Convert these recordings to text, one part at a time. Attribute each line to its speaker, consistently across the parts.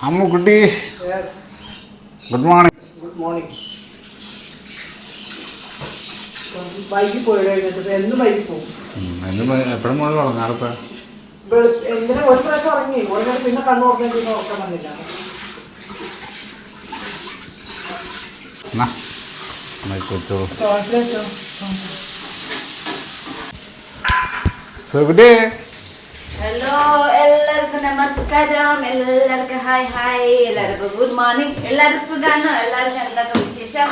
Speaker 1: Ammukutty good morning
Speaker 2: good morning വൈകി പോയി കഴിഞ്ഞിട്ട് എന്ന് വൈകി പോകും
Speaker 1: എന്ന് എപ്പോഴും മുകളിൽ ഉറങ്ങാറിപ്പ?
Speaker 2: എന്തിനാ ഒരു പ്രാവശ്യം ഉറങ്ങി. ഒരു നേരം പിന്നെ കണ്ണു നോക്കാൻ പിന്നെ ഉറക്കം വന്നില്ല.
Speaker 1: എന്നാ കൊച്ചോളൂ
Speaker 2: ചോക്ലേറ്റ്
Speaker 1: സുഖുട്ടി
Speaker 3: ഹലോ എല്ലാവർക്കും നമസ്കാരം. എല്ലാവർക്കും ഹായ് ഹായ്. എല്ലാവർക്കും ഗുഡ് മോർണിംഗ് എല്ലാവരും സുഖാണ്? എല്ലാവർക്കും എന്തൊക്കെ വിശേഷം?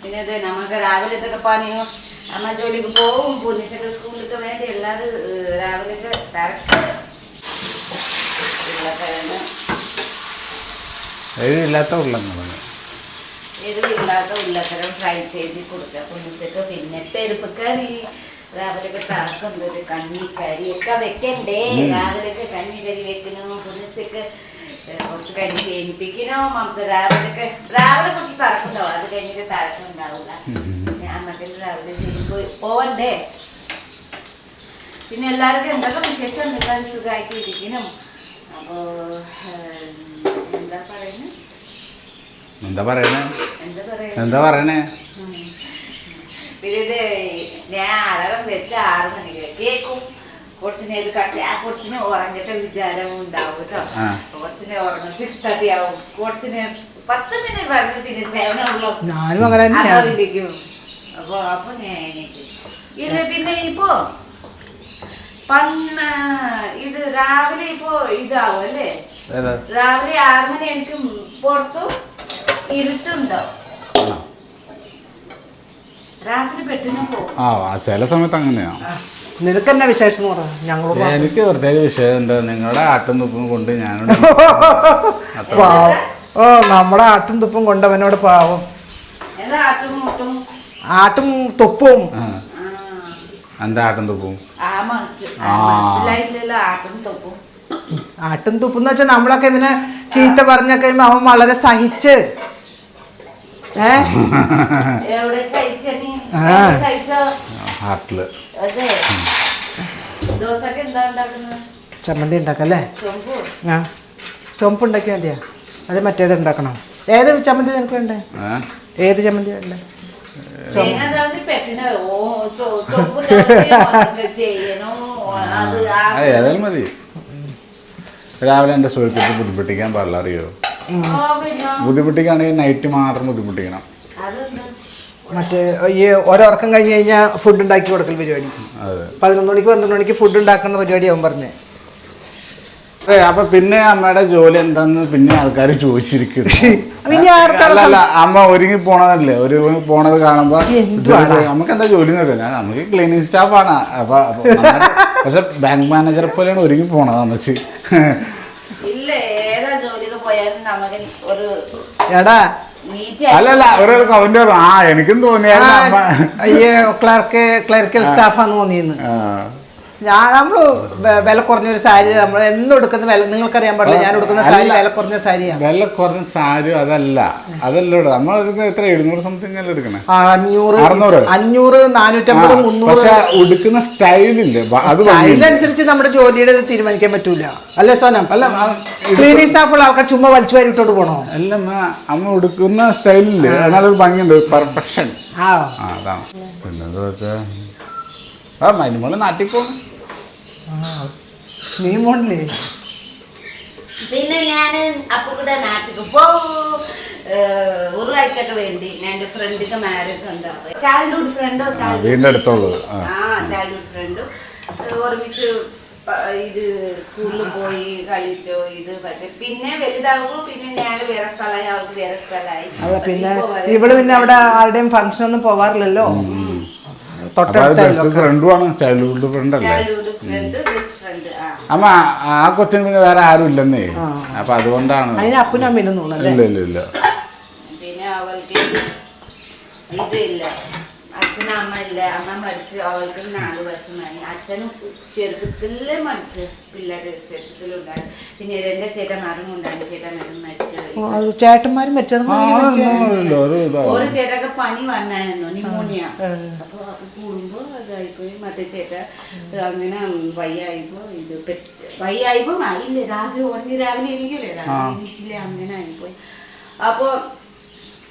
Speaker 3: പിന്നെ ഇത് നമുക്ക് രാവിലത്തെ പണിയോ. അമ്മ ജോലിക്ക് പോവും. പൊന്നിച്ചൊക്കെ സ്കൂളിലൊക്കെ വേണ്ടി എല്ലാവരും രാവിലത്തെ എരിവില്ലാത്ത ഉരുളക്കിഴങ്ങ്. എരിവില്ലാത്ത ഉരുളക്കിഴങ്ങ് ഫ്രൈ ചെയ്ത് കൊടുക്കുക പൊന്നിച്ചൊക്കെ പിന്നെ പെരുപ്പ് കറി തറക്കുന്നത് ഒക്കെ വെക്കണ്ടേ? വെക്കണോ? കുറച്ച് കഞ്ഞി വേനിപ്പിക്കണോ മമത രാവിലെയൊക്കെ രാവിലെ കുറച്ച് തറക്കുണ്ടാവും അത് കഴിഞ്ഞിട്ട് തറക്കുണ്ടാവില്ല ഞാൻ മറ്റേ രാവിലെ ജോലി പോയി പോവണ്ടേ? പിന്നെ എല്ലാവർക്കും എന്തൊക്കെ വിശേഷം? എന്താ സുഖമായിട്ട് ഇരിക്കണം അപ്പോ എന്താ പറയുന്നത്
Speaker 1: എന്താ പറയണേ?
Speaker 3: എന്താ
Speaker 1: പറയണേ?
Speaker 3: പിന്നെ ഇത് ഞാൻ അലറം വെച്ച ആറ് മണിക്ക് കേൾക്കും കുറച്ചിനെ ഇത് കട്ടി ആ കുറച്ചിന് ഉറങ്ങിട്ട് വിചാരം ഉണ്ടാവും കേട്ടോ.
Speaker 1: ആ.
Speaker 3: കുറച്ചിനെ ഉറങ്ങും. സിക്സ് തേർട്ടി ആവും. കുറച്ചിന് പത്ത് മിനിറ്റ് പറഞ്ഞു പിന്നെ സെവൻ
Speaker 2: തന്നെയാണ്
Speaker 3: വിളിക്കും അപ്പൊ അപ്പൊ ഞാൻ എണീക്കും ഇത് പിന്നെ ഇപ്പോ പന്ന ഇത് രാവിലെ ഇപ്പോ ഇതാവും അല്ലേ? രാവിലെ ആറ് മണി എനിക്ക് പുറത്തു ഇരുട്ടുണ്ടാവും
Speaker 1: ആണോ?
Speaker 3: രാത്രി പെട്ടെന്ന് പോകും
Speaker 1: ആ ആ, ചില സമയത്ത് അങ്ങനെയാണ്
Speaker 2: നിനക്ക് എന്നാ വിശേഷം എന്ന് ഞങ്ങളോട്.
Speaker 1: എനിക്ക് പ്രത്യേക വിഷയം ഉണ്ട് നിങ്ങളുടെ ആട്ടും തുപ്പും കൊണ്ട് ഞാനുണ്ട്
Speaker 2: പാവം. ഓ നമ്മുടെ ആട്ടും തുപ്പും കൊണ്ടവനോട് പാവം.
Speaker 3: എന്താ ആട്ടും
Speaker 2: തുപ്പും?
Speaker 1: എന്റെ ആട്ടും തുപ്പും.
Speaker 3: ആട്ടും തുപ്പും
Speaker 2: എന്ന് വെച്ചാൽ നമ്മളൊക്കെ ഇവനെ ചീത്ത പറഞ്ഞ കഴിയുമ്പോ അവൻ വളരെ സഹിച്ച്. ഏ?
Speaker 3: ഹാർട്ടിൽ
Speaker 2: ചമ്മന്തി ഉണ്ടാക്കല്ലേ ആ. ചുമപ്പ് ഉണ്ടാക്കിയാൽ മതിയാ? അത് മറ്റേത് ഉണ്ടാക്കണം. ഏത് ചമ്മന്തി നിനക്ക് വേണ്ടേ? ഏത് ചമ്മന്തി വേണ്ടേ?
Speaker 1: ഏതായാലും മതി. രാവിലെ എന്റെ സുഹൃത്തുക്കൾ ബുദ്ധിമുട്ടിക്കാൻ പാടില്ല അറിയോ?
Speaker 3: ബുദ്ധിമുട്ടിക്കാണെങ്കിൽ
Speaker 1: ബുദ്ധിമുട്ടിക്കുകയാണെങ്കിൽ നൈറ്റ് മാത്രം ബുദ്ധിമുട്ടിക്കണം.
Speaker 2: മറ്റേ ഈ ഓരോർക്കം കഴിഞ്ഞ് കഴിഞ്ഞാൽ ഫുഡ് ഉണ്ടാക്കി കൊടുക്കൽ പരിപാടി.
Speaker 1: അതെ.
Speaker 2: പതിനൊന്ന് മണിക്ക് പന്ത്രണ്ട് മണിക്ക് ഫുഡ് ഉണ്ടാക്കുന്ന പരിപാടി അവൻ പറഞ്ഞേ.
Speaker 1: അതെ അപ്പൊ പിന്നെ അമ്മയുടെ ജോലി എന്താന്ന് പിന്നെ ആൾക്കാർ ചോദിച്ചിരിക്കുന്നു. അല്ല, അമ്മ ഒരുങ്ങി പോണതല്ലേ? ഒരു പോണത് കാണുമ്പോ നമുക്ക് എന്താ ജോലി നമുക്ക് ക്ലീനിങ് സ്റ്റാഫാണ് അപ്പൊ അപ്പൊ പക്ഷെ ബാങ്ക് മാനേജർ പോലെയാണ് ഒരുങ്ങി പോണത് അമ്മച്ചി.
Speaker 3: ഇല്ല ഏതാ ജോലിക്ക് പോയാലും നമുക്ക് ഒരു
Speaker 2: എടാ
Speaker 1: അല്ലല്ല ഒരാൾ അവന്റെ ആ എനിക്കും
Speaker 2: തോന്നിയ ക്ലർക്ക് ക്ലറിക്കൽ സ്റ്റാഫാന്ന് തോന്നിയെന്ന്.
Speaker 1: ആ.
Speaker 2: ഞാൻ നമ്മൾ വില കുറഞ്ഞൊരു സാരി നമ്മൾ എന്നും എടുക്കുന്ന വില നിങ്ങൾക്കറിയാൻ പാടില്ല ഞാൻ എടുക്കുന്ന സാരി വില കുറഞ്ഞ സാരിയാണ്.
Speaker 1: വില കുറഞ്ഞ സാരി അതല്ല അതല്ല നമ്മൾ എടുക്കുന്ന എത്ര എഴുന്നൂറ് സംതിങ് അല്ല എടുക്കണേ?
Speaker 2: അഞ്ഞൂറ്
Speaker 1: അറുന്നൂറ്.
Speaker 2: അഞ്ഞൂറ് നാനൂറ്റമ്പത് മുന്നൂറ്.
Speaker 1: എടുക്കുന്ന സ്റ്റൈലില്ലേ.
Speaker 2: സ്റ്റൈലനുസരിച്ച് നമ്മുടെ ജോലിയുടെ തീരുമാനിക്കാൻ പറ്റൂല. അല്ലേ സോനം?
Speaker 1: അല്ല
Speaker 2: ക്ലീനിങ് സ്റ്റാഫുള്ള ആൾക്കാർ ചുമ്മാ വലിച്ചു വാരിട്ടോട് പോണോ?
Speaker 1: അല്ല അമ്മ, ഉടുക്കുന്ന സ്റ്റൈലില്ലേ. ഒരു ഭംഗിയുണ്ട് പെർഫെക്ഷൻ
Speaker 2: ആ.
Speaker 1: അതാണ്. പിന്നെന്താ വെച്ചാൽ ആ മരുമോൾ നാട്ടിൽ പോകും
Speaker 2: നീ പോണില്ലേ
Speaker 3: പിന്നെ ഞാൻ അപ്പൊ കൂടെ നാട്ടിക്ക് പോവും. ഏഹ്, ഒരു ആഴ്ചക്ക് വേണ്ടി എന്റെ ഫ്രണ്ടിന്റെ ഫ്രണ്ടിക്ക് മാരേജ് ഉണ്ടാവും ചൈൽഡ്ഹുഡ് ഫ്രണ്ടോ
Speaker 1: ചൈൽഡ്ഹുഡ് അടുത്തുള്ളത്. ആ.
Speaker 3: ചൈൽഡ്ഹുഡ് ഫ്രണ്ടും ഒരുമിച്ച് ഇത് സ്കൂളിൽ പോയി കളിച്ചോ ഇത് പക്ഷെ പിന്നെ വലുതാകുമ്പോ പിന്നെ ഞാൻ വേറെ സ്ഥലമായി അവർക്ക് വേറെ സ്ഥലമായി
Speaker 2: പിന്നെ ഇവൾ പിന്നെ അവിടെ ആരുടെയും ഫംഗ്ഷൻ ഒന്നും പോവാറില്ലല്ലോ
Speaker 1: അപ്പൊ അത്
Speaker 2: തൊട്ടടുത്തല്ലോ
Speaker 1: ബെസ്റ്റ് ഫ്രണ്ടുമാണ് ചൈൽഡ്ഹുഡ് ഫ്രണ്ട് അല്ലേ?
Speaker 3: ചൈൽഡ്ഹുഡ് ഫ്രണ്ട് ബെസ്റ്റ് ആ.
Speaker 1: അമ്മ ആ കൊച്ചിന് പിന്നെ വേറെ ആരും ഇല്ലെന്നേ. അപ്പൊ അതുകൊണ്ടാണ്. ഇല്ല ഇല്ല ഇല്ല.
Speaker 3: അച്ഛനും അമ്മ ഇല്ല അമ്മ മരിച്ച്. അവൾക്ക് നാല് വർഷമായി അച്ഛനും ചെറുപ്പത്തിലേ മരിച്ചു. പിള്ളേര് ചെറുപ്പത്തിലുണ്ടായി. പിന്നെ എന്റെ ചേട്ടന്മാരും ഉണ്ടായിരുന്നു ചേട്ടന്മാരും മരിച്ചു
Speaker 2: ചേട്ടന്മാരും
Speaker 1: മരിച്ചത്? ഒരു
Speaker 3: ചേട്ടൊക്കെ പനി വന്നായിരുന്നു. നിമോണിയ അപ്പൊ അത് കൂടുമ്പോ അതായിപ്പോയി മറ്റേ ചേട്ട അങ്ങനെ വയ്യായിപ്പോ ഇത് വയ്യായിപ്പോ ആയില്ലേ. രാത്രി ഉറങ്ങി രാവിലെ എനിക്കല്ലേ രാവിലെ അങ്ങനെ ആയിപ്പോയി. അപ്പൊ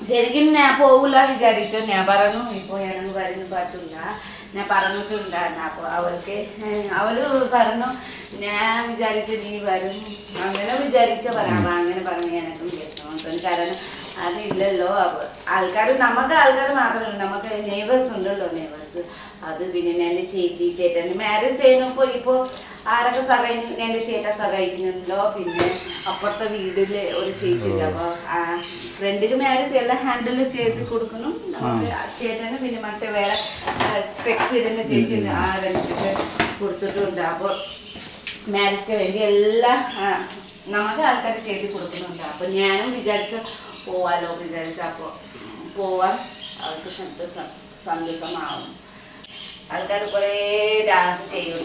Speaker 3: ശരിക്കും ഞാൻ പോകില്ല വിചാരിച്ചു. ഞാൻ പറഞ്ഞു ഇപ്പൊ ഞാൻ വരുന്ന പറ്റില്ല ഞാൻ പറഞ്ഞിട്ടുണ്ടായിരുന്നു. അപ്പൊ അവൾക്ക് അവൾ പറഞ്ഞു ഞാൻ വിചാരിച്ച നീ വരും. അങ്ങനെ വിചാരിച്ച പറയാം അങ്ങനെ പറഞ്ഞു എനക്കും വിഷമം. കാരണം അതില്ലല്ലോ. ആൾക്കാർ നമുക്ക് ആൾക്കാർ മാത്രമല്ല നമുക്ക് നെയ്ബേഴ്സ് ഉണ്ടല്ലോ നെയ്ബേഴ്സ് അത് പിന്നെ എന്റെ ചേച്ചി ചേട്ടൻ. മാരേജ് ചെയ്യുന്നപ്പോൾ ഇപ്പോൾ ആരൊക്കെ സഹായി എന്റെ ചേട്ടൻ സഹായിക്കുന്നുണ്ടോ? പിന്നെ അപ്പുറത്തെ വീടിലെ ഒരു ചേച്ചി ഉണ്ട്. അപ്പോൾ ഫ്രണ്ടിന് മാരേജ് എല്ലാം ഹാൻഡിൽ ചെയ്ത് കൊടുക്കുന്നു. നമുക്ക് ചേട്ടന് പിന്നെ മറ്റേ വേറെ സ്പെക്സ് ഇടുന്ന ചേച്ചി ആ രണ്ടിട്ട് കൊടുത്തിട്ടുണ്ട്. അപ്പൊ മാരേജിന് വേണ്ടി എല്ലാ നമ്മുടെ ആൾക്കാർ ചെയ്ത് കൊടുക്കുന്നുണ്ട്. അപ്പൊ ഞാനും വിചാരിച്ച പോവാലോ വിചാരിച്ച അപ്പൊ പോവാൻ അവർക്ക് സന്തോഷം സന്തോഷമാവും. ആൾക്കാർ കുറേ ഡാൻസ് ചെയ്യും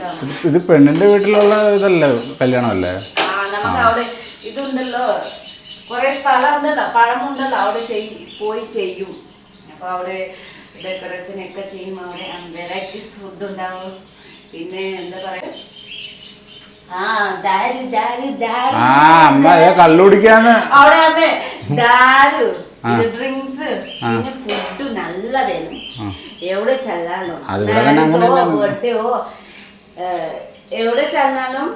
Speaker 1: ഇത് പെണ്ണിന്റെ വീട്ടിലുള്ള ഇതല്ലേ കല്യാണമല്ലേ?
Speaker 3: നമുക്ക് അവിടെ ഇതുണ്ടല്ലോ. കുറെ സ്ഥലം ഉണ്ടല്ലോ പഴമുണ്ടല്ലോ. അവിടെ ചെയ്യും പോയി ചെയ്യും. അപ്പൊ അവിടെ ഡെക്കറേഷനൊക്കെ ചെയ്യും. അവിടെ വെറൈറ്റീസ് ഫുഡ് ഉണ്ടാവും. പിന്നെ എന്താ പറയാ? അവിടെ അമ്മേ ദാരു ഡ്രിങ്ക്സ് പിന്നെ ഫുഡ് നല്ല വേണം. എവിടെ ചെല്ലാലും ബർത്ത്ഡേയോ എവിടെ ചെല്ലാലും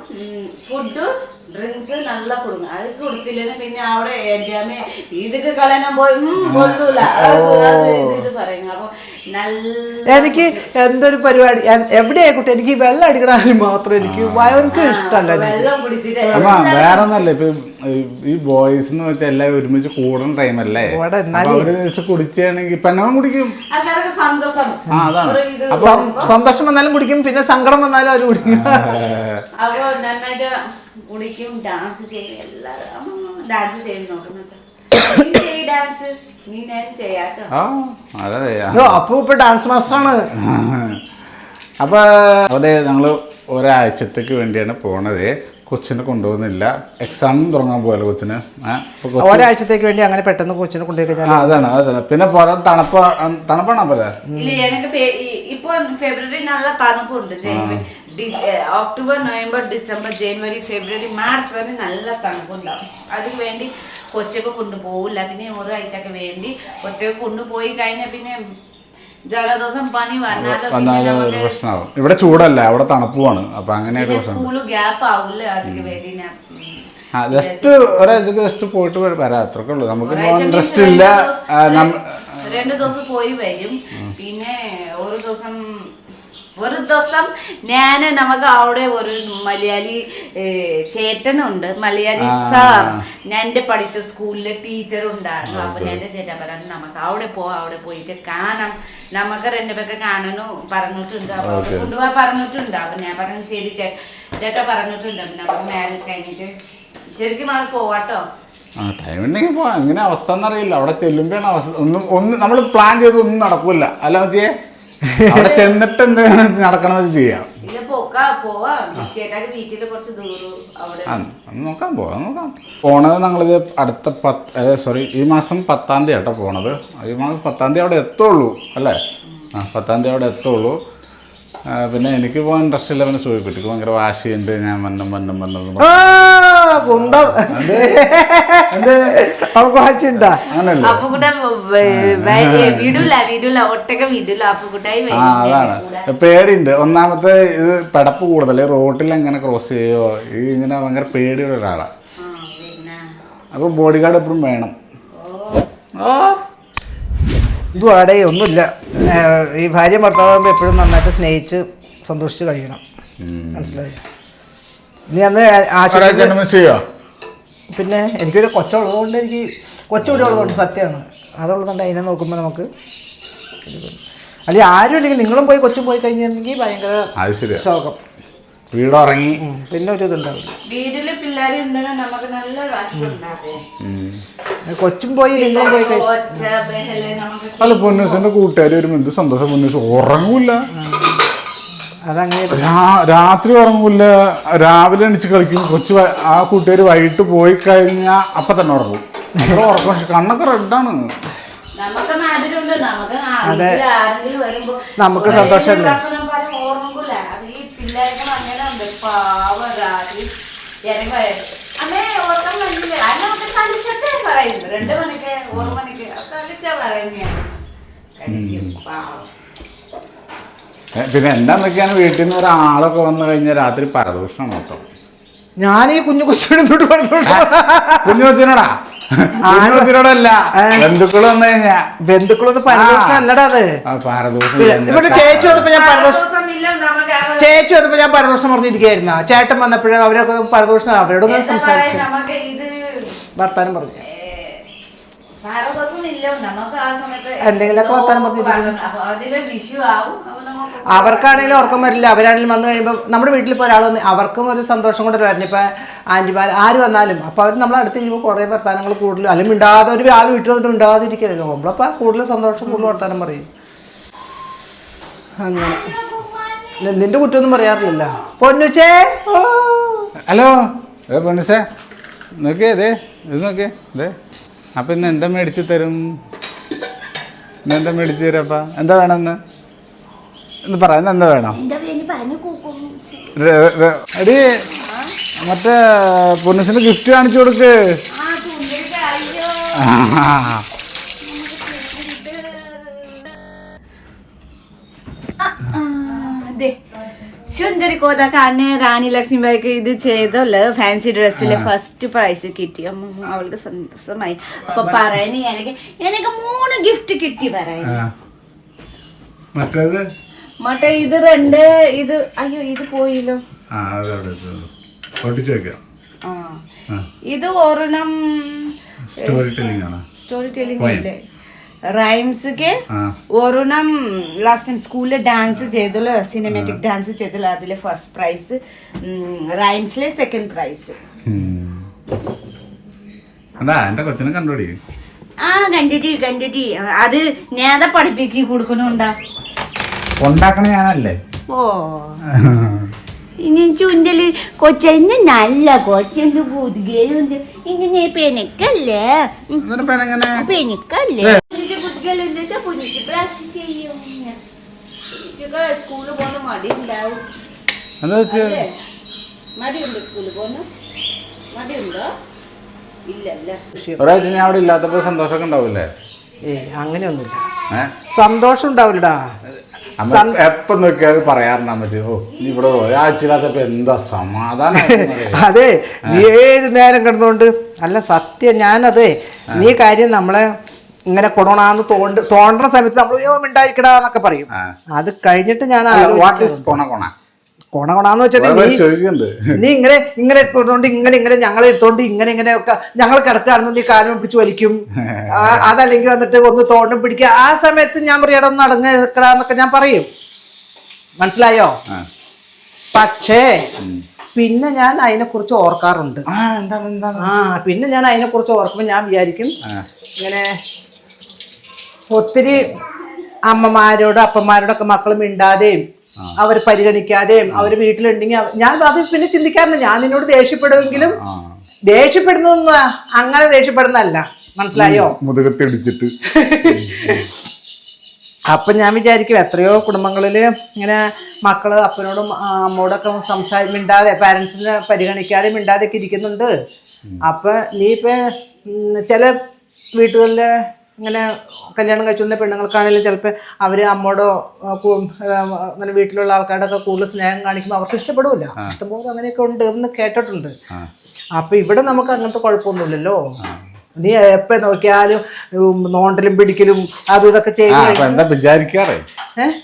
Speaker 3: ഫുഡ് ഡ്രിങ്ക്സ് നല്ല കൊടുക്കും അത് കൊടുത്തില്ലെന്ന് പിന്നെ അവിടെ എന്റെ അമ്മ ഇതൊക്കെ കളയാൻ പോയി. കൊടുത്തൂല അത് അത് ഇത് പറയുന്നു. അപ്പൊ നല്ല
Speaker 2: എനിക്ക് എന്തൊരു പരിപാടി. എവിടെയാ കുട്ടി? എനിക്ക് വെള്ളം അടിക്കണ മാത്രം എനിക്ക് ഭയങ്കര ഇഷ്ടമല്ല
Speaker 3: വെള്ളം കുടിച്ചിട്ട്
Speaker 1: വേറെ ഒന്നല്ല. ഇപ്പൊ ഈ- ബോയ്സ് എന്ന് വെച്ചാൽ എല്ലാവരും ഒരുമിച്ച് കൂടുന്ന ടൈം
Speaker 2: അല്ലേ?
Speaker 1: ഒരു ദിവസം കുടിച്ചാണെങ്കിൽ പെണ്ണും കുടിക്കും. ആ, അതാണ്.
Speaker 2: അപ്പൊ സന്തോഷം വന്നാലും കുടിക്കും പിന്നെ സങ്കടം വന്നാലും അവർ കുടിക്കും.
Speaker 3: അപ്പൊ നന്നായിട്ട് കുടിക്കും ഡാൻസ് ചെയ്യും എല്ലാവരും. ഡാൻസ് ചെയ്യും നോക്കുന്നുണ്ട് നീ ഡാൻസ്
Speaker 2: ഇപ്പൊ മാസ്റ്ററാണ്
Speaker 1: അപ്പൊ അവിടെ ഞങ്ങൾ ഒരാഴ്ചത്തേക്ക് വേണ്ടിയാണ് പോണത്. കൊച്ചിനെ കൊണ്ടുപോകുന്നില്ല. എക്സാം തുടങ്ങാൻ പോലെ കൊച്ചിന്?
Speaker 2: ഒരാഴ്ചത്തേക്ക് വേണ്ടി അങ്ങനെ പെട്ടെന്ന് കൊച്ചിനെ കൊണ്ടുപോയി
Speaker 1: അതാണ് അതാണ്. പിന്നെ പോലെ തണുപ്പ് തണുപ്പാണോ പോലെ
Speaker 3: ഇല്ല എനിക്ക് പേ- ഇപ്പൊ ഫെബ്രുവരി നല്ല തണുപ്പുണ്ട് ഒക്ടോബർ നവംബർ ഡിസംബർ ജനുവരി ഫെബ്രുവരി മാർച്ച് വരെ നല്ല തണുപ്പുണ്ടാവും. അതിന് വേണ്ടി കൊച്ചൊക്കെ കൊണ്ടുപോകില്ല പിന്നെ ഒരാഴ്ചക്ക് വേണ്ടി കൊച്ചൊക്കെ കൊണ്ടുപോയി കഴിഞ്ഞാൽ പിന്നെ ജലദോഷം പനി വന്നാലോ
Speaker 1: പ്രശ്നമാവും. ഇവിടെ ചൂടല്ല അവിടെ തണുപ്പുമാണ്. അപ്പൊ അങ്ങനെയൊക്കെ
Speaker 3: സ്കൂൾ ഗ്യാപ്പ് ആവില്ല അതിന് വേണ്ടി ഞാൻ.
Speaker 1: ആ ജസ്റ്റ് ഒരാഴ്ചക്ക് ജസ്റ്റ് പോയിട്ട് വര- അത്രക്കെ ഉള്ളൂ. നമുക്ക് ഇൻട്രസ്റ്റ് ഇല്ല.
Speaker 3: രണ്ട് ദിവസം പോയി വരും. പിന്നെ ഒരു ദിവസം ഒരു ദിവസം ഞാൻ നമുക്ക് അവിടെ ഒരു മലയാളി ചേട്ടനുണ്ട്. മലയാളി സാർ. ഞാൻ പഠിച്ച സ്കൂളിലെ ടീച്ചർ ഉണ്ടായിരുന്നു. അപ്പൊ ഞാൻ ചേട്ടൻ പറഞ്ഞു നമുക്ക് അവിടെ പോവാം അവിടെ പോയിട്ട് കാണാം. നമുക്ക് രണ്ടുപേർക്ക് കാണാനും പറഞ്ഞിട്ടുണ്ട്. അപ്പൊ. കൊണ്ടുപോകാൻ പറഞ്ഞിട്ടുണ്ട്. അപ്പൊ ഞാൻ പറഞ്ഞു ശരി ചേട്ടാ ചേട്ടാ പറഞ്ഞിട്ടുണ്ട്. നമുക്ക് മാരേജ് കഴിഞ്ഞിട്ട് ശരിക്കും അവിടെ പോവാട്ടോ.
Speaker 1: ആ ടൈം ഉണ്ടെങ്കിൽ പോവാം. എങ്ങനെ അവസ്ഥ എന്നറിയില്ല. അവിടെ ചെല്ലുമ്പോഴാണ് അവസ്ഥ. ഒന്നും ഒന്നും നമ്മൾ പ്ലാൻ ചെയ്ത് ഒന്നും നടക്കൂല. അല്ല മതിയേ? അവിടെ ചെന്നിട്ട് എന്ത് നടക്കണമെന്ന് ചെയ്യാം. നോക്കാം പോവാം നോക്കാം. പോണത് ഞങ്ങളിത് അടുത്ത പത്ത് സോറി ഈ മാസം പത്താം തീയതി ആട്ടോ പോണത്. ഈ മാസം പത്താം തീയതി അവിടെ എത്തുള്ളൂ അല്ലേ? ആ പത്താം തീയതി അവിടെ എത്തുള്ളൂ. പിന്നെ എനിക്ക് പോകാൻ ഇൻട്രസ്റ്റ് ഇല്ല പിന്നെ സൂചിപ്പിട്ടു ഭയങ്കര വാശിയുണ്ട്. ഞാൻ മന്നം മന്നം മന്നം
Speaker 2: അവൾക്ക്
Speaker 1: അതാണ്. പേടിയുണ്ട്. ഒന്നാമത്തെ ഇത് പടപ്പ് കൂടുതൽ. റോട്ടിൽ എങ്ങനെ ക്രോസ് ചെയ്യോ? ഈ ഇങ്ങനെ ഭയങ്കര പേടിയുള്ള ഒരാളാണ്
Speaker 3: അപ്പൊ
Speaker 1: അപ്പോൾ ബോഡി ഗാർഡ് എപ്പോഴും വേണം.
Speaker 3: ഓ.
Speaker 1: ഓ
Speaker 2: ഇതും അവിടെ ഒന്നുമില്ല. ഈ ഭാര്യ ഭർത്താവുമ്പോൾ എപ്പോഴും നന്നായിട്ട് സ്നേഹിച്ച് സന്തോഷിച്ച് കഴിയണം. മനസ്സിലായി? നീ അന്ന് ആശുപത്രി
Speaker 1: മിസ് ചെയ്യോ?
Speaker 2: പിന്നെ എനിക്കൊരു കൊച്ചുള്ളതുകൊണ്ട് എനിക്ക് കൊച്ചുകൂടി ഉള്ളതുകൊണ്ട് സത്യമാണ് അതുള്ളതുകൊണ്ട് അതിനെ നോക്കുമ്പോൾ നമുക്ക് അല്ലെങ്കിൽ ആരും ഇല്ലെങ്കിൽ നിങ്ങളും പോയി കൊച്ചും പോയി കഴിഞ്ഞിട്ടുണ്ടെങ്കിൽ ഭയങ്കര ശോകം.
Speaker 1: വീട് ഉറങ്ങി
Speaker 2: പിന്നെ ഒരു ഇതുണ്ടാവും
Speaker 3: വീട്ടിൽ പിള്ളേര് ഉണ്ടെങ്കിൽ നമുക്ക് നല്ല രസമുണ്ടാകും
Speaker 1: ഉം.
Speaker 2: കൊച്ചും പോയി നിങ്ങളും പോയി
Speaker 1: അല്ല പൊന്നൂസിന്റെ കൂട്ടുകാർ വരുമ്പോ എന്ത് സന്തോഷം പൊന്നൂസ്? ഉറങ്ങൂല.
Speaker 2: അതങ്ങനെ
Speaker 1: രാത്രി ഉറങ്ങൂല. രാവിലെ എണീച്ച് കളിക്കും. കൊച്ചു ആ കൂട്ടുകാർ വൈകിട്ട് പോയി കഴിഞ്ഞാൽ അപ്പൊ തന്നെ ഉറങ്ങും ഉറക്കം. കണ്ണൊക്കെ റെഡാണ്
Speaker 3: നമുക്ക്
Speaker 1: സന്തോഷം പിന്നെ എന്താന്നൊക്കെയാണ് വീട്ടിൽ നിന്ന് ഒരാളൊക്കെ വന്നു കഴിഞ്ഞ രാത്രി പരദൂഷണം മൊത്തം.
Speaker 2: ഞാൻ ഈ കുഞ്ഞു കൊച്ചിനോട്
Speaker 1: കുഞ്ഞു കൊച്ചിനോടാ? കൊച്ചിനോടല്ല ബന്ധുക്കൾ വന്നു കഴിഞ്ഞാ.
Speaker 2: ബന്ധുക്കളൊന്നും പരദോഷം അല്ലടാ അത് ഇവിടെ ചേച്ചി വന്നപ്പോ ഞാൻ പരദോഷം ചേച്ചി വന്നപ്പോ ഞാൻ പരദോഷം പറഞ്ഞിരിക്കുകയായിരുന്ന. ചേട്ടൻ വന്നപ്പോഴും അവരൊക്കെ പരദോഷം അവരോടൊന്നും സംസാരിച്ചു
Speaker 3: ഭർത്താനം നമുക്ക് ഇത്
Speaker 2: വർത്താനം പറഞ്ഞു
Speaker 3: ഭാരതദിവസം ഇല്ല നമുക്ക് ആ സമയത്ത്
Speaker 2: എന്തെങ്കിലുമൊക്കെ വർത്താനം പറഞ്ഞിരിക്കും. അവർക്കാണെങ്കിലും ഉറക്കം വരില്ല. അവരാണെങ്കിലും വന്നു കഴിയുമ്പോൾ നമ്മുടെ വീട്ടിൽ ഇപ്പോൾ ഒരാൾ വന്ന് അവർക്കും ഒരു സന്തോഷം കൊണ്ട് വരണം. ഇപ്പം ആന്റിമാർ ആര് വന്നാലും. അപ്പോൾ അവർ നമ്മൾ അടുത്ത് കഴിയുമ്പോൾ കുറേ വർത്താനങ്ങൾ കൂടുതൽ അല്ലെങ്കിൽ മിണ്ടാതെ ഒരു ആൾ വീട്ടിൽ വന്നിട്ട് മിണ്ടാതിരിക്കലല്ലോ നമ്മളപ്പോൾ കൂടുതൽ സന്തോഷം കൂടുതൽ വർത്താനം പറയും. അങ്ങനെ. നിന്റെ കുറ്റമൊന്നും പറയാറില്ലല്ലോ. പൊന്നുച്ചേ!
Speaker 1: ഹലോ പൊന്നുച്ചേ. നോക്കിയേ അതെ ഇത് നോക്കിയേ ഇതേ അപ്പൊ ഇന്ന് എന്താ മേടിച്ചു തരും? ഇന്ന് എന്താ മേടിച്ചു തരപ്പാ എന്താ വേണം ഇന്ന്? എന്ന് പറ ഇന്ന് എന്താ വേണം? എടി മറ്റേ പൊന്നിസിന് ഗിഫ്റ്റ് കാണിച്ചു കൊടുക്ക്.
Speaker 3: ആ സുന്ദരി കോത അന്നെ റാണി ലക്ഷ്മിബായിക്ക് ഇത് ചെയ്തല്ലോ ഫാൻസി ഡ്രസ്സിലെ ഫസ്റ്റ് പ്രൈസ് കിട്ടി. അവൾക്ക് സന്തോഷമായി. അപ്പൊ പറയുന്നു എനിക്ക് എനിക്ക് മൂന്ന് ഗിഫ്റ്റ് കിട്ടി പറയുന്നു.
Speaker 1: മറ്റേത്?
Speaker 3: മറ്റേ ഇത് രണ്ട് ഇത് അയ്യോ ഇത് പോയില്ലോ. ഇത് ഒരെണ്ണം
Speaker 1: സ്റ്റോറി ടെല്ലിംഗ് ആണ്?
Speaker 3: സ്റ്റോറി ടെല്ലിംഗ് ഇല്ലേ? റൈംസ്ക്ക് ഒരെണ്ണം ലാസ്റ്റ് ടൈം സ്കൂളിൽ ഡാൻസ് ചെയ്തല്ലോ സിനിമാറ്റിക് ഡാൻസ് ചെയ്തല്ലോ അതിലെ ഫസ്റ്റ് പ്രൈസ് റൈംസിലെ സെക്കൻഡ് പ്രൈസ്
Speaker 1: കൊച്ചിനെ കണ്ടോടി.
Speaker 3: ആ കണ്ടിട്ട് കണ്ടിട്ട് അത് നേതാ പഠിപ്പിക്കി കൊടുക്കണുണ്ടാ
Speaker 1: ഉണ്ടാക്കണ ഞാനല്ലേ?
Speaker 3: ഓ. ഇനി ചുണ്ടൽ കൊച്ചെന്ന നല്ല കൊച്ചന്റെ ബുദ്ധികളുണ്ട് ഇങ്ങനെ പെനക്കല്ലേ? പെനക്കല്ലേ? സ്കൂളിൽ പോകുന്ന മടി ഉണ്ടാവും അല്ലേ? മടിയുണ്ടോ സ്കൂളിൽ പോകുന്ന മടിയുണ്ടോ? ഇല്ലല്ല.
Speaker 1: ഒരാഴ്ച ഞാൻ അവിടെ ഇല്ലാത്തപ്പോ സന്തോഷമൊക്കെ ഉണ്ടാവില്ലേ?
Speaker 2: ഏ അങ്ങനെയൊന്നുമില്ല.
Speaker 1: ഏഹ്
Speaker 2: സന്തോഷം ഉണ്ടാവില്ലടാ.
Speaker 1: അമ്മ എപ്പം നോക്കിയാൽ പറയാറുണ്ടാൻ പറ്റും ഓ നീ ഇവിടെ ഒരാഴ്ചയില്ലാത്തപ്പോ എന്താ സമാധാനം
Speaker 2: അതെ നീ ഏത് നേരം കിടന്നുകൊണ്ട്? അല്ല സത്യം ഞാനത് നീ കാര്യം നമ്മളെ ഇങ്ങനെ കൊണോണാന്ന് തോണ്ട് തോണ്ടുന്ന സമയത്ത് നമ്മൾ ഓ മിണ്ടായിരിക്കടാ എന്നൊക്കെ പറയും. അത് കഴിഞ്ഞിട്ട് ഞാൻ
Speaker 1: വാട്ട് വെച്ചിട്ടുണ്ടെങ്കിൽ കൊണ
Speaker 2: കൊണാന്ന് നീ ഇങ്ങനെ ഇങ്ങനെ എടുത്തോണ്ട് ഇങ്ങനെ ഇങ്ങനെ ഞങ്ങളെ എടുത്തോണ്ട് ഇങ്ങനെ ഇങ്ങനെ ഒക്കെ ഞങ്ങൾ കിടക്കുകയാണെന്ന് നീ കാലം പിടിച്ച് വലിക്കും. അതല്ലെങ്കിൽ വന്നിട്ട് ഒന്ന് തോണ്ടും പിടിക്കുക. ആ സമയത്ത് ഞാൻ പറയടാ ഒന്ന് അടങ്ങ് നിൽക്കടാന്നൊക്കെ ഞാൻ പറയും. മനസ്സിലായോ. പക്ഷേ പിന്നെ ഞാൻ അതിനെക്കുറിച്ച് ഓർക്കാറുണ്ട്.
Speaker 1: ആ
Speaker 2: പിന്നെ ഞാൻ അതിനെക്കുറിച്ച് ഓർക്കുമ്പോൾ ഞാൻ വിചാരിക്കും ഇങ്ങനെ ഒത്തിരി അമ്മമാരോടും അപ്പന്മാരോടൊക്കെ മക്കളും മിണ്ടാതെയും അവർ പരിഗണിക്കാതെയും അവർ വീട്ടിലുണ്ടെങ്കിൽ ഞാൻ അത് പിന്നെ ചിന്തിക്കാറില്ല. ഞാൻ നിന്നോട് ദേഷ്യപ്പെടുമെങ്കിലും ദേഷ്യപ്പെടുന്ന അങ്ങനെ ദേഷ്യപ്പെടുന്നതല്ല. മനസ്സിലായോ?
Speaker 1: മുതുകത്തി ഇടിച്ചിട്ട്
Speaker 2: അപ്പൊ ഞാൻ വിചാരിക്കും എത്രയോ കുടുംബങ്ങളിൽ ഇങ്ങനെ മക്കൾ അപ്പനോടും അമ്മോടൊക്കെ സംസാരി മിണ്ടാതെ പാരൻസിനെ പരിഗണിക്കാതെ മിണ്ടാതെ ഒക്കെ ഇരിക്കുന്നുണ്ട് അപ്പൊ നീ ഇപ്പൊ ചില വീട്ടുകളിൽ ഇങ്ങനെ കല്യാണം കഴിച്ചുള്ള പെണ്ണുങ്ങൾക്കാണെങ്കിലും ചിലപ്പോൾ അവർ അമ്മോടോ അങ്ങനെ വീട്ടിലുള്ള ആൾക്കാരോടൊക്കെ കൂടുതൽ സ്നേഹം കാണിക്കുമ്പോൾ അവർക്ക് ഇഷ്ടപ്പെടില്ല ഇഷ്ടംപോലെ അങ്ങനെയൊക്കെ ഉണ്ട് എന്ന് കേട്ടിട്ടുണ്ട്. അപ്പം ഇവിടെ നമുക്ക് അങ്ങനത്തെ കുഴപ്പമൊന്നുമില്ലല്ലോ. നീ എപ്പോ നോക്കിയാലും നോണ്ടലും പിടിക്കലും അതും ഇതൊക്കെ ചെയ്ത്
Speaker 1: വിചാരിക്കാറേ?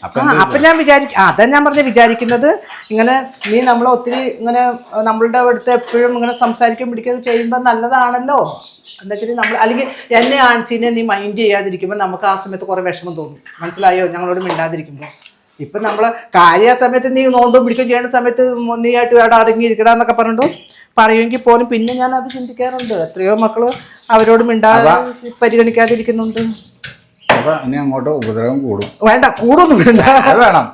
Speaker 2: അപ്പൊ ഞാൻ വിചാരിക്കും അതാ ഞാൻ പറഞ്ഞ വിചാരിക്കുന്നത്. ഇങ്ങനെ നീ നമ്മളെ ഒത്തിരി ഇങ്ങനെ നമ്മളുടെ അടുത്ത് എപ്പോഴും ഇങ്ങനെ സംസാരിക്കാൻ പിടിക്കുകയും ചെയ്യുമ്പോൾ നല്ലതാണല്ലോ. എന്താ വെച്ചാൽ നമ്മൾ അല്ലെങ്കിൽ എന്നെ ആൺസിനെ നീ മൈൻഡ് ചെയ്യാതിരിക്കുമ്പോൾ നമുക്ക് ആ സമയത്ത് കുറെ വിഷമം തോന്നും. മനസ്സിലായോ? ഞങ്ങളോട് മിണ്ടാതിരിക്കുമ്പോൾ ഇപ്പൊ നമ്മൾ കാര്യ സമയത്ത് നീ നോണ്ടും പിടിക്കുകയും ചെയ്യുന്ന സമയത്ത് നീ ആയിട്ട് ഇവിടെ അടങ്ങിയിരിക്കടാന്നൊക്കെ പറഞ്ഞിട്ടു പറയുമെങ്കിൽ പോലും പിന്നെ ഞാൻ അത് ചിന്തിക്കാറുണ്ട്. എത്രയോ മക്കൾ അവരോട് മിണ്ടാതെ പരിഗണിക്കാതിരിക്കുന്നുണ്ട്.
Speaker 1: അപ്പൊ ഇനി അങ്ങോട്ട് ഉപദ്രവം കൂടും.
Speaker 2: വേണ്ട കൂടൊന്നും വേണ്ട.
Speaker 1: അത് വേണം.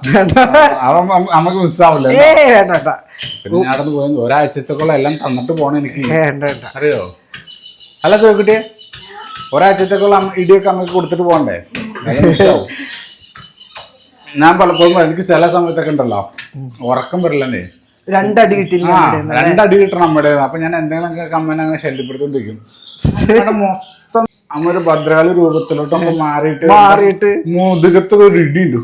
Speaker 1: അവൻ നമുക്ക് മിസ്സാവില്ല
Speaker 2: ഏ വേണ്ട വേണ്ട.
Speaker 1: പിന്നെ ഞാൻ നടന്ന് പോയി ഒരാഴ്ചത്തേക്കുള്ള എല്ലാം തന്നിട്ട് പോണ എനിക്ക്.
Speaker 2: വേണ്ട വേണ്ട.
Speaker 1: അറിയോ? അല്ല ചോദിക്കട്ടെ ഒരാഴ്ചത്തേക്കുള്ള ഇടിയൊക്കെ അമ്മയ്ക്ക് കൊടുത്തിട്ട് പോകണ്ടേ? ഞാൻ പലപ്പോഴും എനിക്ക് ചില സമയത്തൊക്കെ ഉണ്ടല്ലോ ഉറക്കം വരില്ലേ
Speaker 2: രണ്ടടി കിട്ടില്ല
Speaker 1: രണ്ടടി കിട്ടണം നമ്മുടെ അപ്പൊ ഞാൻ എന്തെങ്കിലും അമ്മനെ അങ്ങനെ ശല്യപ്പെടുത്തോണ്ടിരിക്കും മൊത്തം അമ്മ ഭദ്രാളി രൂപത്തിലോട്ട് രൂപത്തിലോട്ടൊക്കെ മാറിയിട്ട്
Speaker 2: മാറിയിട്ട്.
Speaker 1: മുതുകത്ത് ഒരു ഇടിയുണ്ട്.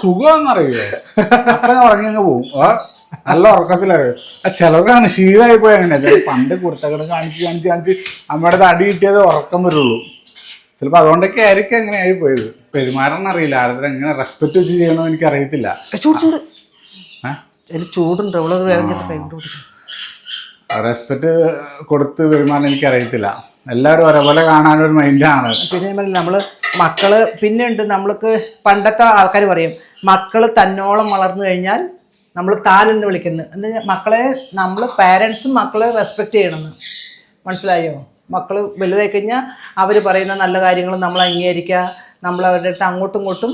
Speaker 1: സുഖമെന്നറിയോ അപ്പൊ ഉറങ്ങി അങ്ങ് പോകും നല്ല ഉറക്കത്തിലായോ ആ ചിലർക്കാണ് ശീലമായി പോയി അങ്ങനെ. പണ്ട് കുർത്തകട കാണിച്ച് കാണിച്ച് കാണിച്ച് അമ്മയുടെ തടി കിട്ടിയത് ഉറക്കം വരുള്ളൂ. ചിലപ്പോ അതുകൊണ്ടൊക്കെ ആയിരിക്കും അങ്ങനെ ആയി പോയത്. പെരുമാറാൻ അറിയില്ല ആരുടെ എങ്ങനെ റെസ്പെക്ട് വെച്ച് ചെയ്യണമെന്ന് എനിക്ക് അറിയത്തില്ല
Speaker 2: ചൂടുണ്ട്.
Speaker 1: റെസ്പെക്ട് കൊടുത്ത് പെരുമാറാൻ എനിക്ക് അറിയത്തില്ല എല്ലാവരും ഒരേപോലെ കാണാനൊരു മൈൻഡാണ്.
Speaker 2: പിന്നെ നമ്മൾ മക്കൾ പിന്നെ ഉണ്ട് നമ്മൾക്ക് പണ്ടത്തെ ആൾക്കാർ പറയും മക്കൾ തന്നോളം വളർന്നു കഴിഞ്ഞാൽ നമ്മൾ താൻ എന്ന് വിളിക്കുന്നു. എന്ന് മക്കളെ നമ്മൾ പാരൻസും മക്കളെ റെസ്പെക്റ്റ് ചെയ്യണമെന്ന് മനസ്സിലായോ? മക്കൾ വലുതായി കഴിഞ്ഞാൽ അവർ പറയുന്ന നല്ല കാര്യങ്ങൾ നമ്മൾ അംഗീകരിക്കുക നമ്മൾ അവരുടെ അടുത്ത് അങ്ങോട്ടും ഇങ്ങോട്ടും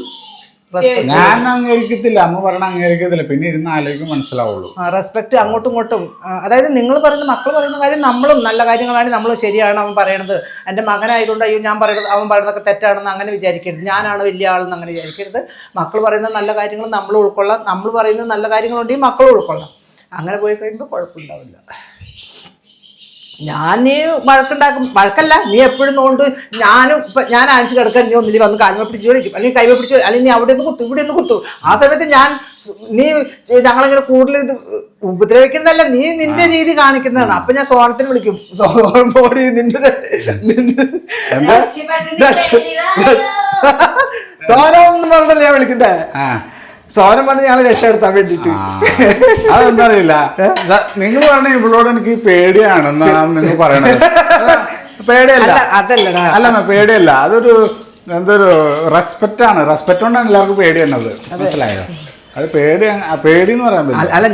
Speaker 1: ഞാൻ അംഗീകരിക്കത്തില്ല അമ്മ പറഞ്ഞ അംഗീകരിക്കത്തില്ല. പിന്നെ ഇരുന്ന് ആലോചിക്കും മനസ്സിലാവുള്ളൂ.
Speaker 2: റെസ്പെക്ട് അങ്ങോട്ടും ഇങ്ങോട്ടും. അതായത് നിങ്ങൾ പറയുന്ന മക്കൾ പറയുന്ന കാര്യം നമ്മളും നല്ല കാര്യങ്ങളാണ് നമ്മൾ ശരിയാണ് അവൻ പറയണത്. എന്റെ മകനായതുകൊണ്ട് അയ്യോ ഞാൻ പറയുന്നത് അവൻ പറയുന്നതൊക്കെ തെറ്റാണെന്ന് അങ്ങനെ വിചാരിക്കരുത്. ഞാനാണ് വലിയ ആളെന്ന് അങ്ങനെ വിചാരിക്കരുത്. മക്കൾ പറയുന്ന നല്ല കാര്യങ്ങൾ നമ്മൾ ഉൾക്കൊള്ളാം. നമ്മൾ പറയുന്ന നല്ല കാര്യങ്ങളുണ്ടെങ്കിൽ മക്കൾ ഉൾക്കൊള്ളാം. അങ്ങനെ പോയി കഴിയുമ്പോൾ കുഴപ്പമുണ്ടാവില്ല. ഞാൻ നീ വഴക്കുണ്ടാക്കും. വഴക്കല്ല നീ എപ്പോഴും നോണ്ട് ഞാനും ഇപ്പൊ ഞാൻ അഴിച്ചു കിടക്കാൻ നീ ഒന്നിൽ വന്ന് കാൽമ പിടിച്ചു വിളിക്കും അല്ലെങ്കിൽ കൈമ പിടിച്ചു അല്ലെങ്കിൽ നീ അവിടെ നിന്ന് കുത്തു ഇവിടെ നിന്ന് കുത്തു. ആ സമയത്ത് ഞാൻ നീ ഞങ്ങളിങ്ങനെ കൂടുതൽ ഇത് ഉപദ്രവിക്കുന്നതല്ല നീ നിന്റെ രീതി കാണിക്കുന്നതാണ്. അപ്പൊ ഞാൻ സോണത്തിന് വിളിക്കും. സോണം പോടി നിന്റെ സോനം എന്ന് പറഞ്ഞല്ലേ ഞാൻ വിളിക്കുന്നേ?
Speaker 1: ആ.
Speaker 2: സോനം പറഞ്ഞ് ഞങ്ങൾ രക്ഷപ്പെടുത്താൻ വേണ്ടിട്ട്.
Speaker 1: അറിയില്ല നിങ്ങൾ പറഞ്ഞ ഇവളോട് എനിക്ക് പേടിയാണെന്നാണ് നിങ്ങൾ പറയണത്. പേടിയല്ല.
Speaker 2: അതല്ലടാ.
Speaker 1: അല്ല പേടിയല്ല. അതൊരു എന്തൊരു റെസ്പെക്റ്റ് ആണ് റെസ്പെക്ട് കൊണ്ടാണ് എല്ലാവർക്കും പേടി എന്നത് മനസ്സിലായോ? അത് പേടി പേടി എന്ന് പറയാൻ പറ്റില്ല.
Speaker 2: അല്ല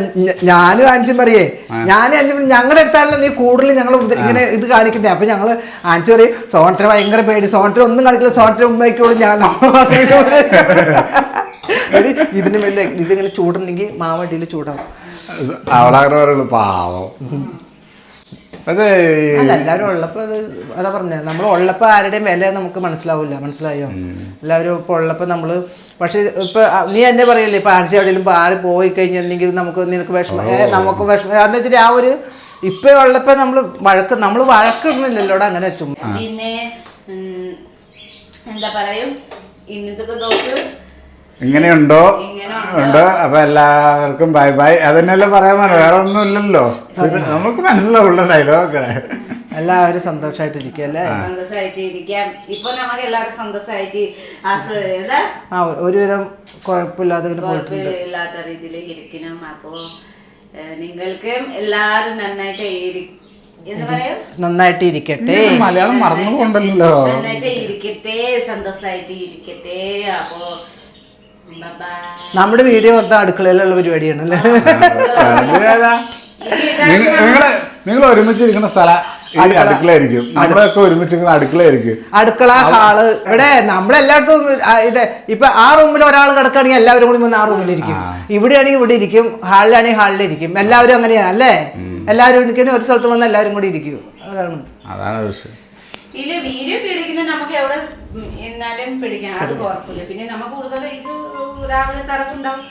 Speaker 2: ഞാനും ആൻസും പറയേ ഞാനും അഞ്ചു ഞങ്ങളുടെ അടുത്താണല്ലോ നീ കൂടുതൽ ഞങ്ങൾ ഇങ്ങനെ ഇത് കാണിക്കുന്നേ. അപ്പൊ ഞങ്ങൾ ആൻസി പറയും സോണത്തിന് ഭയങ്കര പേടി സോണത്തിന് ഒന്നും കാണിക്കില്ല സോണത്തിന് ഉമ്മയ്ക്കോളും ഞാൻ ഇതിന് വലിയ ഇതിങ്ങനെ ചൂടുണ്ടെങ്കിൽ മാവടിയിൽ ചൂടാവും.
Speaker 1: പറയുള്ളൂ പാവം. അതെ.
Speaker 2: എല്ലാവരും ഉള്ളപ്പോ അത് അതാ പറഞ്ഞ നമ്മൾ ഉള്ളപ്പോ ആരുടെയും വില നമുക്ക് മനസ്സിലാവില്ല മനസ്സിലായോ? എല്ലാവരും ഇപ്പൊ ഉള്ളപ്പോ നമ്മൾ പക്ഷെ ഇപ്പൊ നീ എന്നെ പറയല്ലേ ഇപ്പൊ ആഴ്ച എവിടെയെങ്കിലും ഇപ്പൊ ആര് പോയി കഴിഞ്ഞിട്ടുണ്ടെങ്കിൽ നമുക്ക് നിനക്ക് വിഷമം നമുക്ക് വിഷമം. എന്ന് വെച്ചിട്ട് ആ ഒരു ഇപ്പൊ ഉള്ളപ്പോ നമ്മൾ വഴക്ക് നമ്മൾ വഴക്കിടുന്നില്ലല്ലോ അങ്ങനെ ചുമ്മാ.
Speaker 3: പിന്നെ എന്താ പറയും ഇന്നത്തെ ദിവസം
Speaker 1: ഇങ്ങനെയുണ്ടോ?
Speaker 3: ഇങ്ങനെ
Speaker 1: ഉണ്ട്. അപ്പൊ എല്ലാവർക്കും ബൈ ബൈ. അതന്നെയല്ലേ പറയാൻ വേണം വേറെ ഒന്നും ഇല്ലല്ലോ നമുക്ക് മനസ്സിലാവുള്ള ഡയലോഗ്
Speaker 2: എല്ലാവരും
Speaker 3: സന്തോഷമായിട്ട് ഇരിക്കാം ഇപ്പൊ നമുക്ക് എല്ലാവരും സന്തോഷമായിട്ട്
Speaker 2: ആ ഒരുവിധം കുഴപ്പമില്ലാതെ
Speaker 3: കുഴപ്പമില്ലാത്ത രീതിയിൽ ഇരിക്കണം അപ്പോ നിങ്ങൾക്ക് എല്ലാരും നന്നായിട്ട്
Speaker 2: നന്നായിട്ട് ഇരിക്കട്ടെ.
Speaker 1: മലയാളം മറന്നു പോണ്ടല്ലോ
Speaker 3: നന്നായിട്ട് ഇരിക്കട്ടെ സന്തോഷമായിട്ട് ഇരിക്കട്ടെ. അപ്പോ
Speaker 2: നമ്മുടെ വീഡിയോ മൊത്തം അടുക്കളയിലുള്ള പരിപാടിയാണ് അല്ലേ?
Speaker 1: നിങ്ങൾ നിങ്ങൾ ഒരുമിച്ചിരിക്കുന്ന സ്ഥലം ഈ അടുക്കളയായിരിക്കും. നമ്മളൊക്കെ ഒരുമിച്ചിരിക്കുന്ന അടുക്കളയായിരിക്കും.
Speaker 2: അടുക്കള ഹാൾ ഇവിടെ നമ്മളെല്ലായിടത്തും ഇതെ ഇപ്പൊ ആ റൂമിൽ ഒരാൾ കിടക്കുകയാണെങ്കിൽ എല്ലാവരും കൂടി വന്ന് ആ റൂമിലിരിക്കും. ഇവിടെയാണെങ്കിൽ ഇവിടെ ഇരിക്കും ഹാളിലാണെങ്കിൽ ഹാളിലിരിക്കും. എല്ലാവരും അങ്ങനെയാണ് അല്ലേ? എല്ലാവരും ഒരു സ്ഥലത്ത് വന്ന് എല്ലാവരും കൂടി ഇരിക്കും. അതാണ്.
Speaker 1: അതാണ് വിഷയം.
Speaker 3: ഇതിൽ വീഡിയോ പിടിക്കുന്ന നമുക്ക് എവിടെ എന്നാലും പിടിക്കാം അത് കുഴപ്പമില്ല പിന്നെ നമുക്ക് കൂടുതൽ ഇത് രാവിലെ തിരക്കുണ്ടാവും